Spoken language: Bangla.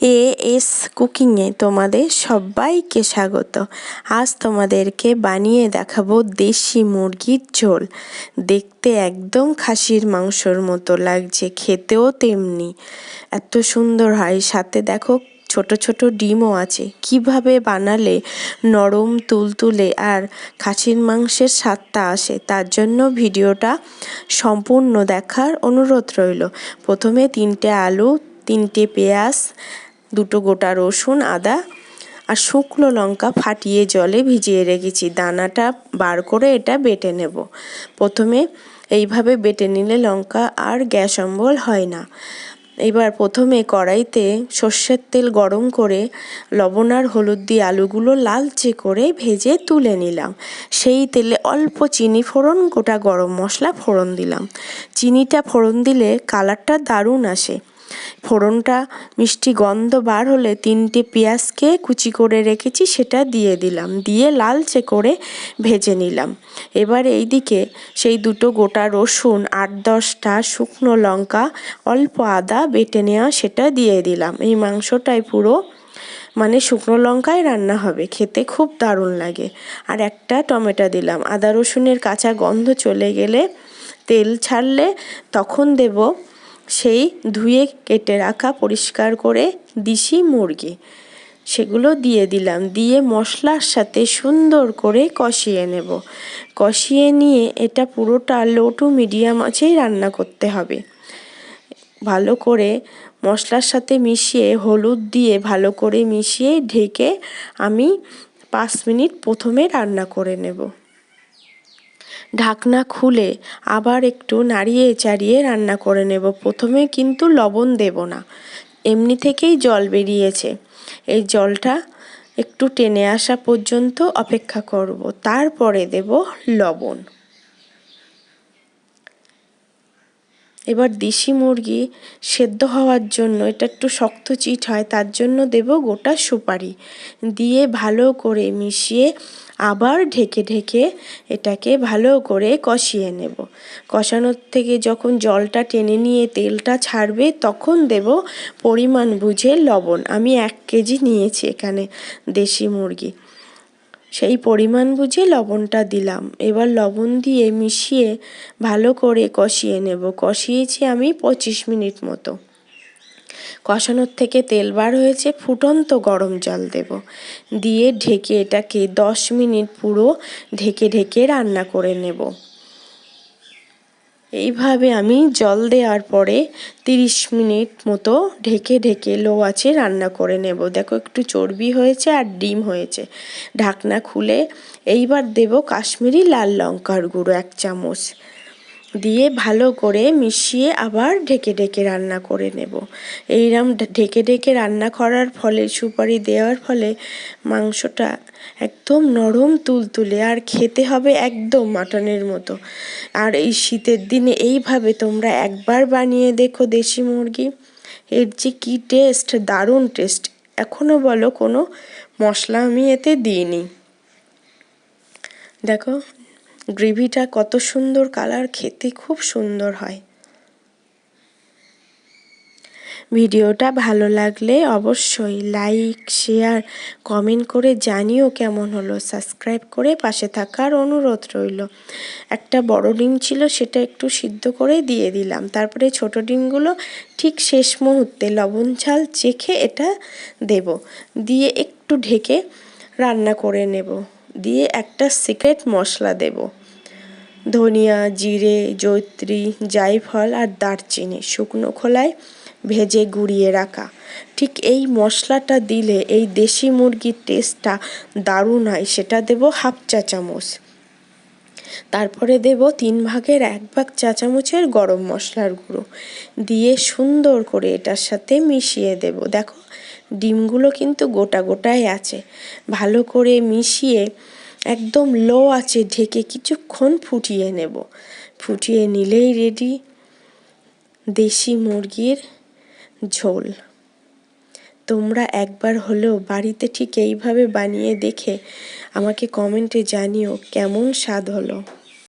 এ এস কুকিংয়ে তোমাদের সবাইকে স্বাগত। আজ তোমাদেরকে বানিয়ে দেখাবো দেশি মুরগির ঝোল। দেখতে একদম খাসির মাংসর মতো লাগছে, খেতেও তেমনি। এত সুন্দর হয়, সাথে দেখো ছোট ছোট ডিমও আছে। কীভাবে বানালে নরম, তুলতুলে আর খাসির মাংসের স্বাদটা আসে, তার জন্য ভিডিওটা সম্পূর্ণ দেখার অনুরোধ রইল। প্রথমে তিনটে আলু, তিনটে পেঁয়াজ দুটো গোটা রসুন, আদা আর শুকনো লঙ্কা ফাটিয়ে জলে ভিজিয়ে রেখেছি। দানাটা বার করে এটা বেটে নেব। প্রথমে এইভাবে বেটে নিলে লঙ্কা আর গ্যাস অম্বল হয় না। এবার প্রথমে কড়াইতে সর্ষের তেল গরম করে লবণ আর হলুদ দিয়ে আলুগুলো লালচে করে ভেজে তুলে নিলাম। সেই তেলে অল্প চিনি ফোড়ন, গোটা গরম মশলা ফোড়ন দিলাম। চিনিটা ফোড়ন দিলে কালারটা দারুণ আসে। ফোড়নটা মিষ্টি গন্ধ বার হলে তিনটে পেঁয়াজকে কুচি করে রেখেছি, সেটা দিয়ে দিলাম। দিয়ে লালচে করে ভেজে নিলাম। এবার এই দিকে সেই দুটো গোটা রসুন, আট দশটা শুকনো লঙ্কা, অল্প আদা বেটে নেওয়া, সেটা দিয়ে দিলাম। এই মাংসটাই পুরো মানে শুকনো লঙ্কায় রান্না হবে। খেতে খুব দারুণ লাগে। আর একটা টমেটো দিলাম। আদা রসুনের কাঁচা গন্ধ চলে গেলে তেল ছাড়লে তখন দেব সেই ধুয়ে কেটে রাখা পরিষ্কার করে দিশি মুরগি। সেগুলো দিয়ে দিলাম। দিয়ে মশলার সাথে সুন্দর করে কষিয়ে নেব। কষিয়ে নিয়ে এটা পুরোটা লো টু মিডিয়াম আছেই রান্না করতে হবে। ভালো করে মশলার সাথে মিশিয়ে হলুদ দিয়ে ভালো করে মিশিয়ে ঢেকে আমি পাঁচ মিনিট প্রথমে রান্না করে নেব। ঢাকনা খুলে আবার একটু নাড়িয়ে চাড়িয়ে রান্না করে নেব। প্রথমে কিন্তু লবণ দেব না। এমনি থেকেই জল বেরিয়েছে। এই জলটা একটু টেনে আসা পর্যন্ত অপেক্ষা করব। তারপরে দেব লবণ। এবার দেশি মুরগি সেদ্ধ হওয়ার জন্য এটা একটু শক্ত চিট হয়, তার জন্য দেব গোটা সুপারি। দিয়ে ভালো করে মিশিয়ে আবার ঢেকে ঢেকে এটাকে ভালো করে কষিয়ে নেব। কষানোর থেকে যখন জলটা টেনে নিয়ে তেলটা ছাড়বে, তখন দেব পরিমাণ বুঝে লবণ। আমি এক কেজি নিয়েছি এখানে দেশি মুরগি। সেই পরিমাণ বুঝে লবণটা দিলাম। এবার লবণ দিয়ে মিশিয়ে ভালো করে কষিয়ে নেব। কষিয়েছি আমি পঁচিশ মিনিট মতো। কষানোর থেকে তেল বার হয়েছে ফুটন্ত গরম জল দেব। দিয়ে ঢেকে এটাকে দশ মিনিট পুরো ঢেকে ঢেকে রান্না করে নেব। এইভাবে আমি জল দেওয়ার পরে তিরিশ মিনিট মতো ঢেকে ঢেকে লো আছে রান্না করে নেব। দেখো একটু চর্বি হয়েছে আর ডিম হয়েছে। ঢাকনা খুলে এইবার দেব কাশ্মীরি লাল লঙ্কার গুঁড়ো এক চামচ। দিয়ে ভালো করে মিশিয়ে আবার ঢেকে ঢেকে রান্না করে নেব। এইরকম ঢেকে ঢেকে রান্না করার ফলে, সুপারি দেওয়ার ফলে মাংসটা একদম নরম তুলতুলে আর খেতে হবে একদম মাটনের মতো। আর এই শীতের দিনে এইভাবে তোমরা একবার বানিয়ে দেখো দেশি মুরগি। এর যে কী টেস্ট, দারুণ টেস্ট এখনও বলো কোনো মশলা আমি এতে দিইনি। দেখো গ্রেভিটা কত সুন্দর কালার, খেতে খুব সুন্দর হয়। ভিডিওটা ভালো লাগলে অবশ্যই লাইক, শেয়ার, কমেন্ট করে জানিও কেমন হলো। সাবস্ক্রাইব করে পাশে থাকার অনুরোধ রইল। একটা বড় ডিম ছিল, সেটা একটু সিদ্ধ করে দিয়ে দিলাম। তারপরে ছোট ডিমগুলো ঠিক শেষ মুহূর্তে লবণ, ঝাল চেখে এটা দেব। দিয়ে একটু ঢেকে রান্না করে নেব। দিয়ে একটা সিক্রেট মশলা দেব। ধনিয়া, জিরে জৈত্রী জায়ফল আর দারচিনি শুকনো খোলায় ভেজে গুঁড়িয়ে রাখা। ঠিক এই মশলাটা দিলে এই দেশি মুরগির টেস্টটা দারুণ হয়, সেটা দেব হাফ চা চামচ। তারপরে দেব তিন ভাগের এক ভাগ চা চামচের গরম মশলার গুঁড়ো। দিয়ে সুন্দর করে এটার সাথে মিশিয়ে দেব। দেখো, ডিমগুলো কিন্তু গোটা গোটাই আছে। ভালো করে মিশিয়ে একদম লো আছে ঢেকে কিছুক্ষণ ফুটিয়ে নেব। ফুটিয়ে নিলেই রেডি দেশি মুরগির ঝোল। তোমরা একবার হলেও বাড়িতে ঠিক এইভাবে বানিয়ে দেখে আমাকে কমেন্টে জানিও কেমন স্বাদ হলো।